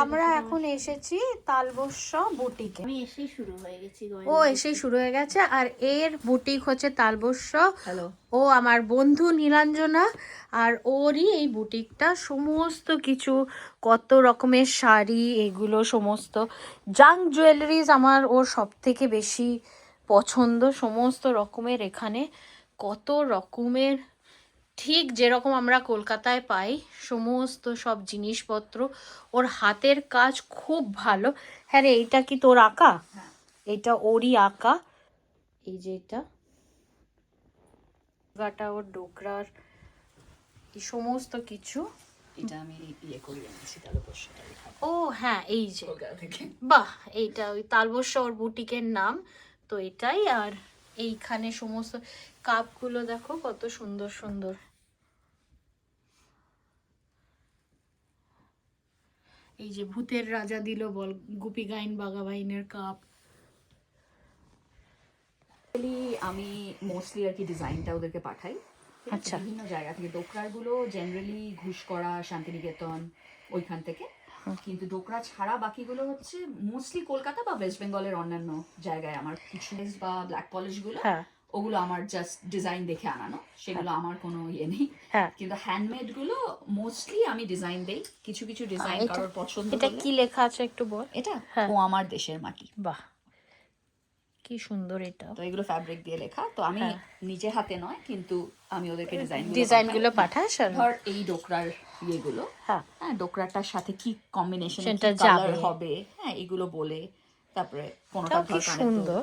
আমরা এখন এসেছি তালবস্য বুটিকে। আমি এসেই শুরু হয়ে গেছি ও এসেই শুরু হয়ে গেছে আর এর বুটিক হচ্ছে তালবস্য। হ্যালো ও আমার বন্ধু নীলাঞ্জনা আর ওরই এই বুটিকটা সমস্ত কিছু কত রকমের শাড়ি এগুলো সমস্ত। জাং জুয়েলারিজ আমার ওর সব থেকে বেশি পছন্দ সমস্ত রকমের এখানে কত রকমের ঠিক যেরকম আমরা কলকাতায় পাই সমস্ত সব জিনিসপত্র ওর হাতের কাজ খুব ভালো। হ্যাঁ রে এইটা কি তোর আঁকা? এটা ওরই আঁকা। এই যে এটা। গাটা ওর ডোকরার এই সমস্ত কিছু। এটা আমি ইয়ে করে তালবস্যটা ও হ্যাঁ এই যে। বাহ এইটা ওই তালবস্য ওর বুটিকের নাম। তো এটাই আর এইখানে সমস্ত কাপগুলো দেখো কত সুন্দর সুন্দর। এই যে ভূতের রাজা দিল বল গুপি গাইন বাগাবাইনের কাপ। আমি মোস্টলি আর কি ডিজাইনটা ওদেরকে পাঠাই। আচ্ছা। বিভিন্ন জায়গা থেকে ডোকরারগুলো জেনারেলি ঘুষকরা শান্তিনিকেতন ওইখান থেকে। কিন্তু ডোকরা ছাড়া বাকিগুলো হচ্ছে মোস্টলি কলকাতা বা ওয়েস্ট বেঙ্গলের অন্যান্য জায়গায় আমার কিছু বা ব্ল্যাক পলিশগুলো হ্যাঁ। ওগুলো আমার জাস্ট ডিজাইন দেখে আনানো সেগুলো আমার কোনো ইয়ে নেই। হ্যাঁ। কিন্তু হ্যান্ডমেডগুলো মোস্টলি আমি ডিজাইন দেই কিছু কিছু ডিজাইন করার পছন্দ এটা কি লেখা আছে একটু বল? এটা? হ্যাঁ। ও আমার দেশের মাটি। বাহ। কি সুন্দর এটা। তো এগুলো ফ্যাব্রিক দিয়ে লেখা। তো আমি হ্যাঁ। নিজে হাতে নয় কিন্তু আমি ওদেরকে ডিজাইন ডিজাইনগুলো পাঠাস ধর এই ডোকরার ইয়েগুলো। হ্যাঁ। হ্যাঁ ডোকরাটার সাথে কি কম্বিনেশন কালার যাবে। হবে? হ্যাঁ এগুলো বলে তারপরে কোনটা কি সুন্দর।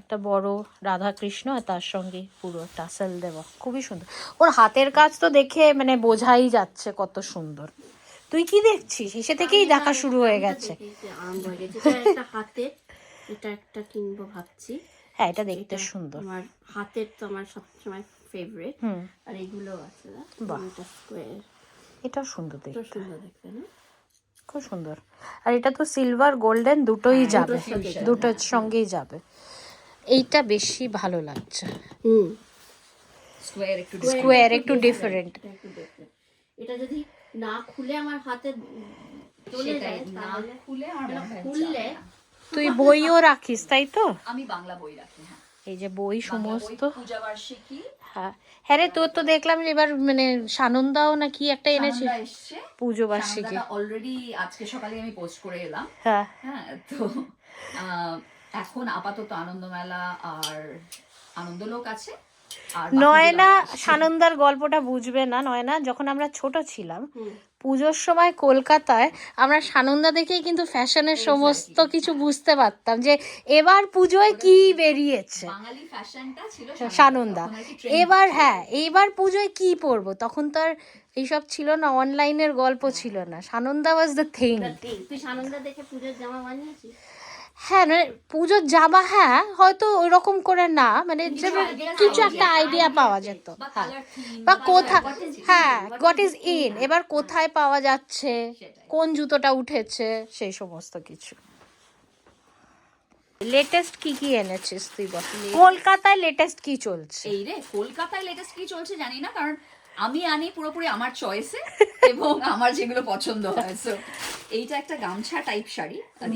একটা বড় রাধা কৃষ্ণ আর তার সঙ্গে পুরো টাসেল দেওয়া। খুবই সুন্দর। ওর হাতের কাজ তো দেখে মানে বোঝাই যাচ্ছে কত সুন্দর। তুই কি দেখছিস? এসে থেকেই দেখা শুরু হয়ে গেছে। হয়ে গেছে। এটা একটা এটা কিনবো ভাবছি। হ্যাঁ এটা দেখতে সুন্দর। আমার হাতের তো আমার সবসময় ফেভারিট হুম। আর এগুলো আছে না? এটা স্কোয়ার এটাও সুন্দর দেখতে। সুন্দর দেখতে না? খুব সুন্দর। আর এটা তো সিলভার গোল্ডেন দুটোই যাবে। দুটোর সঙ্গে যাবে, দুটোর সঙ্গেই যাবে। এইটা বেশি ভালো লাগছে। হুম। স্কোয়ার একটু স্কোয়ার একটু ডিফারেন্ট এটা। এটা যদি না খুলে আমার হাতে চলে যায় না তাহলে খুলে আমার এটা হয় খুললে না। তুই বইও রাখিস তাই তো? আমি বাংলা বই রাখি হ্যাঁ। এই যে বই সমস্ত। হ্যাঁ। হ্যাঁ রে তোর তো দেখলাম এবার মানে সানন্দাও না কি একটা এনেছিস পুজো বার্ষিকী। অলরেডি আজকে সকালে আমি পোস্ট করে এলাম। হ্যাঁ। হ্যাঁ তো এখন আপাতত আনন্দমেলা আর আনন্দলোক আছে। আর নয়না সানন্দার গল্পটা বুঝবে না নয়না যখন আমরা ছোট ছিলাম। পুজোর সময় কলকাতায় আমরা সানন্দা দেখেই কিন্তু ফ্যাশনের সমস্ত কিছু বুঝতে পারতাম যে এবার পুজোয় কি বেরিয়েছে। সানন্দা। এবার হ্যাঁ এবার পুজোয় কি পরবো? তখন তো আর এইসব ছিল না অনলাইনের গল্প ছিল না। সানন্দা ওয়াজ দ্য থিং তুই সানন্দা দেখে পুজোর জামা বানিয়েছিস? হ্যাঁ মানে পুজোর জামা হ্যাঁ হয়তো ওইরকম করে না। মানে কিছু একটা আইডিয়া পাওয়া যেত হ্যাঁ। বা কোথায়? হ্যাঁ হোয়াট ইজ ইন এবার কোথায় পাওয়া যাচ্ছে কোন জুতোটা উঠেছে সেই সমস্ত কিছু। লেটেস্ট কি কি এনেছিস তুই বল? কলকাতায় লেটেস্ট কি চলছে? এই রে কলকাতায় লেটেস্ট কি চলছে জানি না কারণ আমি আনি পুরোপুরি আমার চয়েসে এবং আমার যেগুলো পছন্দ হয়। সো এইটা একটা গামছা টাইপ শাড়ি। এর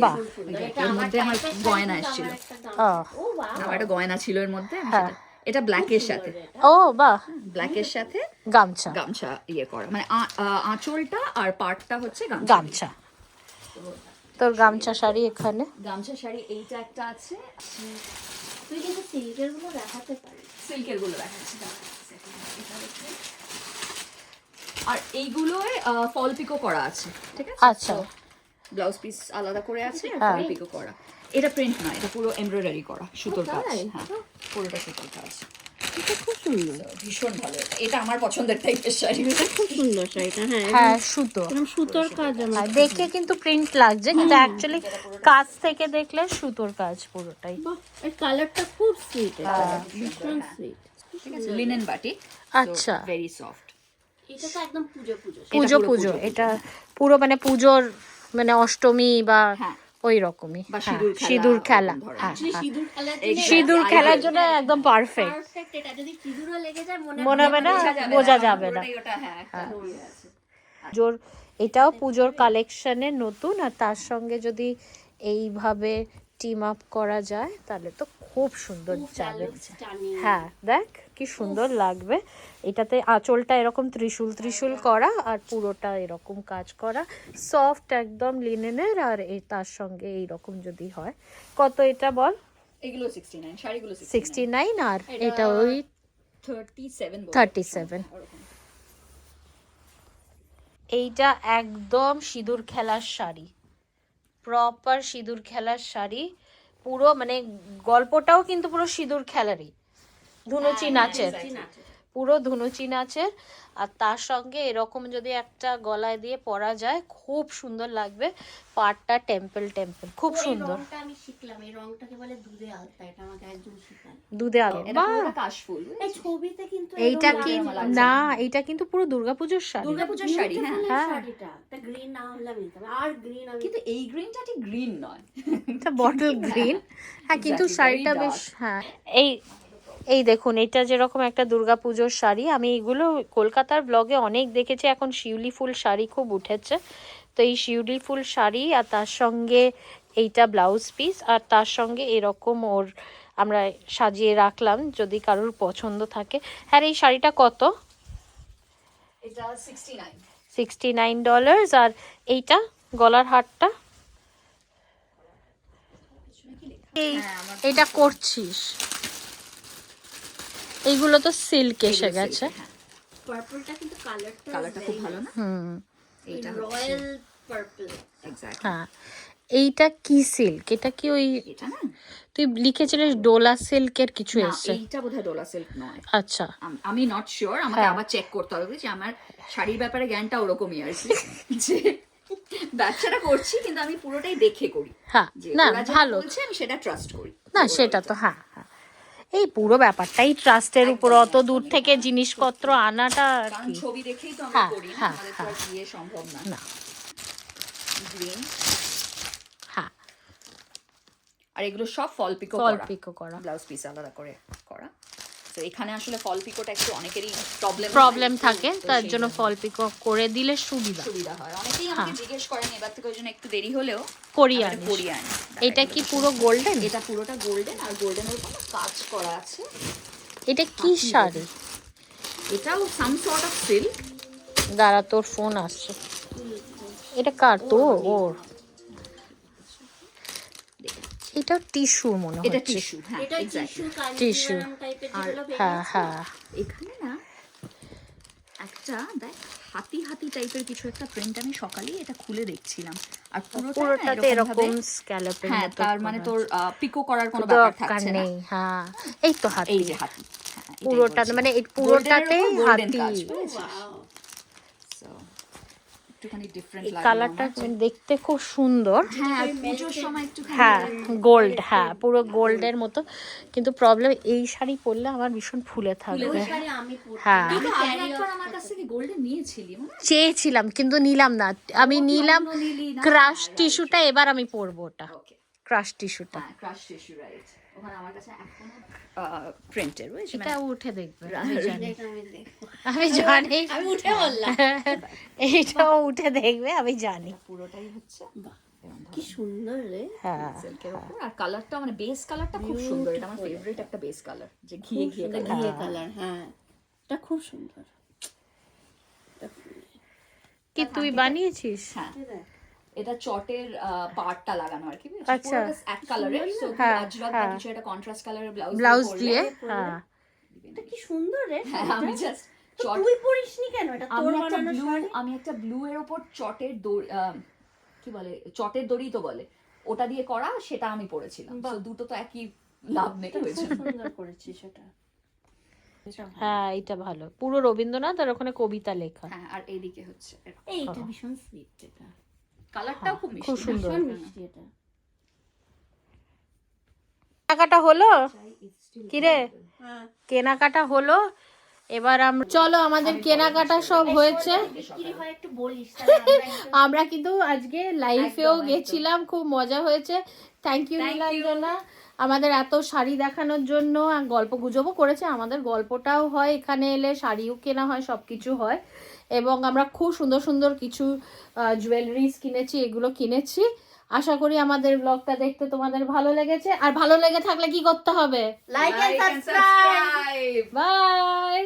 আমার মধ্যে আমার গয়না এসেছিল আমার একটা গয়না ছিল এর মধ্যে হ্যাঁ। এটা ব্ল্যাকের সাথে। ও বাহ। ব্ল্যাকের সাথে গামছা। গামছা ইয়ে করা। মানে আঁচলটা আর পাটটা হচ্ছে গামছা তোর গামছা শাড়ি এখানে? গামছা শাড়ি এইটা একটা আছে। তুই কিন্তু সিল্কেরগুলো দেখাতে পারিস। সিল্কেরগুলো দেখাচ্ছি। দাঁড়া, এটা হচ্ছে- আর এইগুলোয় ফল পিকো করা আছে ঠিক আছে? আচ্ছা। ব্লাউজ পিস আলাদা করে আছে আর হ্যাঁ। ফল পিকো করা। এটা প্রিন্ট নয় এটা পুরো এমব্রয়ডারি করা সুতোর কাজ হ্যাঁ পুরোটা সুতোর কাজ। এটা খুব সুন্দর। ভীষণ ভালো। এটা। এটা আমার পছন্দের টাইপের শাড়ি। খুব সুন্দর শাড়িটা হ্যাঁ হ্যাঁ সুতো। সুতোর কাজ আমার। দেখে কিন্তু প্রিন্ট লাগছে কিন্তু অ্যাকচুয়ালি কাজ থেকে দেখলে সুতোর কাজ পুরোটাই। এর কালারটা খুব সুইট ভীষণ সুইট ঠিক আছে লিনেন বাটি আচ্ছা। ভেরি সফট এটা তো একদম পুজো পুজো পুজো পুজো পুজো। এটা পুরো মানে পুজোর মানে অষ্টমী বা হ্যাঁ। ওই রকমই হ্যাঁ, সিঁদুর খেলা, সিঁদুর। হ্যাঁ খেলার জন্য একদম পারফেক্ট মনে মনে হবে না বোঝা যাবে না। পুজোর এটাও পুজোর কালেকশনের নতুন আর তার সঙ্গে যদি এইভাবে টিম আপ করা যায় তাহলে তো খুব সুন্দর যাবে। হ্যাঁ দেখ কি সুন্দর লাগবে। এটাতে আঁচলটা এরকম ত্রিশূল ত্রিশূল করা আর পুরোটা এরকম কাজ করা। সফট একদম লিনেনের আর এই তার সঙ্গে এইরকম যদি হয়। কত এটা বল? এগুলো সিক্সটি নাইন শাড়িগুলো সিক্সটি নাইন আর এটা ওই থার্টি সেভেন এইটা একদম সিঁদুর খেলার শাড়ি। প্রপার সিঁদুর খেলার শাড়ি পুরো মানে গল্পটাও কিন্তু পুরো সিঁদুর খেলারই। ধুনুচি নাচের। পুরো ধুনুচি নাচের আর তার সঙ্গে এরকম যদি একটা গলায় দিয়ে পরা যায় খুব সুন্দর লাগবে। পাটটা টেম্পল টেম্পল খুব সুন্দর। আমি শিখলাম এই রংটাকে বলে দুধে আলতা এটা আমাকে একজন শিখায়। দুধে পুরোটা কাশফুল এই ছবিতে কিন্তু এইটা কি না এইটা কিন্তু পুরো দুর্গাপুজোর শাড়ি। দুর্গাপূজার শাড়ি হ্যাঁ। হ্যাঁ। শাড়িটা গ্রিন না হলে আমি আর গ্রিন কিন্তু এই গ্রিনটা ঠিক গ্রিন নয়। এটা বটল গ্রিন হ্যাঁ কিন্তু শাড়িটা বেশ হ্যাঁ। এই এই দেখুন এটা যেরকম একটা দুর্গা পুজোর শাড়ি আমি এগুলো কলকাতার ব্লগে অনেক দেখেছি এখন শিউলি ফুল শাড়ি খুব উঠেছে। তো এই শিউলি ফুল শাড়ি আর তার সঙ্গে এইটা ব্লাউজ পিস আর তার সঙ্গে এরকম ওর আমরা সাজিয়ে রাখলাম যদি কারোর পছন্দ থাকে। হ্যাঁ এই শাড়িটা কত? এটা সিক্সটি নাইন ডলার্স আর এইটা গলার হারটা? এই এটা করছিস? এইগুলো তো সিল্ক এসে গেছে। পার্পলটা কিন্তু কালারটা কালারটা খুব ভালো না? হুম। এটা রয়্যাল পার্পল এক্স্যাক্ট হ্যাঁ। এইটা কি সিল্ক এটা কি ওই এটা না? তুই লিখেছিলিস ডোলা সিল্কের কিছু এসছে? এইটা বোধহয় ডোলা সিল্ক নয়। আচ্ছা। আমি নট শিওর আমাকে হ্যাঁ। আবার চেক করতে হবে যে আমার শাড়ির ব্যাপারে জ্ঞানটা ওরকমই কি। যে ব্যবসাটা করছি কিন্তু আমি পুরোটাই দেখে করি। হ্যাঁ না ভালো। আমি সেটা ট্রাস্ট করি। না সেটা তো হ্যাঁ হ্যাঁ। এই পুরো ব্যাপারটাই ট্রাস্টের উপর অত দূর থেকে জিনিসপত্র আনাটা ছবি দেখেই তো আমরা হ্যাঁ, করি না হ্যাঁ, আর সম্ভব না। না। গ্রিন হ্যাঁ। আর এগুলো সব ফল পিকো ফল পিকো করা। ব্লাউজ পিস আলাদা করে করা। তো এখানে আসলে ফল পিকোটা একটু অনেকেরই প্রবলেম প্রবলেম থাকে তার জন্য ফল পিকো করে দিলে সুবিধা। সুবিধা হয়। অনেকেই আমাকে জিজ্ঞেস করেন এবার থেকে ওই জন্য একটু দেরি হলেও করিয়ে আমি এটা আনিস। করিয়ে আনি এটা কি পুরো গোল্ডেন এটা পুরোটা গোল্ডেন আর গোল্ডেনের উপর কাজ করা আছে? এটা কি শাড়ি? এটাও সাম সর্ট অফ সিল্ক দাঁড়া তোর ফোন আসছে। এটা কার? তো ওর। এটা টিস্যু মনে এটা টিস্যু হ্যাঁ এটা টিস্যু আর- হ্যাঁ হ্যাঁ। এখানে না একটা দেখ হাতি হাতি টাইপের কিছু একটা প্রিন্ট আমি সকালেই এটা খুলে দেখছিলাম। আর পুরোটা পুরোটাতে এরকম স্ক্যালপের হ্যাঁ মতো তার মানে তোর পিকো করার কোনো ব্যাপার দরকার থাকছে না। নেই হ্যাঁ এই তো হাতি। এই যে হাতি। হ্যাঁ, পুরোটা মানে এই পুরোটাতেই হাতি। একটুখানি ডিফারেন্ট এই কালারটা দেখতে খুব সুন্দর। হ্যাঁ পুজোর সময় একটু হ্যাঁ গোল্ড হ্যাঁ পুরো গোল্ডের মতো। কিন্তু প্রবলেম এই শাড়ি পরলে আমার ভীষণ ফুলে ওই থাকবে শাড়ি আমি পরতাম। হ্যাঁ। আমি একবার আমার কাছ থেকে গোল্ডেন নিয়েছিলি চেয়েছিলাম কিন্তু নিলাম না। আমি নিলাম? ক্রাশ হ্যাঁ, টিস্যুটা এবার আমি পরবো ওটা। ক্রাশ টিস্যুটা হ্যাঁ ক্রাশ টিস্যু রাইট ওখানে আমার কাছে এখনও প্রিন্টের বুঝেছিস এটা উঠে দেখবে আমি জানি। আমি জানি। আমি উঠে বললাম। এইটাও উঠে দেখবে আমি জানি। পুরোটাই হচ্ছে কি সুন্দর রে। হ্যাঁ আর কালারটা মানে বেস কালারটা খুব সুন্দর। এটা আমার ফেভারিট একটা বেস কালার যে ঘিয়ে ঘিয়ে ঘিয়ে কালার হ্যাঁ। এটা খুব সুন্দর। কি তুই বানিয়েছিস? হ্যাঁ। এটা চটের পার্টটা লাগানো আর কি আচ্ছা। পুরোটা এক কালারের সো হ্যাঁ, আজরাক বা হ্যাঁ। কিছু একটা কন্ট্রাস্ট কালারের ব্লাউজ ব্লাউজ দিয়ে হ্যাঁ এটা কি সুন্দর রে? হ্যাঁ আমি জাস্ট চট তুই পরিসনি কেন? এটা তোর একটা বানানো ব্লু শাড়ি? আমি একটা ব্লু এর ওপর চটের দড়ি আহ, কি বলে চটের দড়ি তো বলে। ওটা দিয়ে করা সেটা আমি পরেছিলাম। দুটো তো একই লাভ নেই। হয়েছে সুন্দর করেছিস সেটা হ্যাঁ এটা ভালো। পুরো রবীন্দ্রনাথ আর ওখানে কবিতা লেখা। হ্যাঁ আর এইদিকে হচ্ছে এইটা ভীষণ সুইট এটা। কালারটাও খুব মিষ্টি খুব সুন্দর। মিষ্টি এটা। কেনাকাটা হলো? কিরে? রে কেনাকাটা হলো? এবার আমরা চলো আমাদের কেনাকাটা সব হয়েছে। হয় আমরা কিন্তু আজকে লাইফেও। গেছিলাম খুব মজা হয়েছে। Thank you. নীলাঞ্জনা। আমাদের এত শাড়ি দেখানোর জন্য গল্প গুজবও করেছে। আমাদের গল্পটাও হয় এখানে এলে শাড়িও কেনা হয় সব কিছু হয়। এবং আমরা খুব সুন্দর সুন্দর কিছু জুয়েলারিস কিনেছি এগুলো কিনেছি। আশা করি আমাদের ব্লগটা দেখতে তোমাদের ভালো লেগেছে। আর ভালো লেগে থাকলে কি করতে হবে? Like and subscribe bye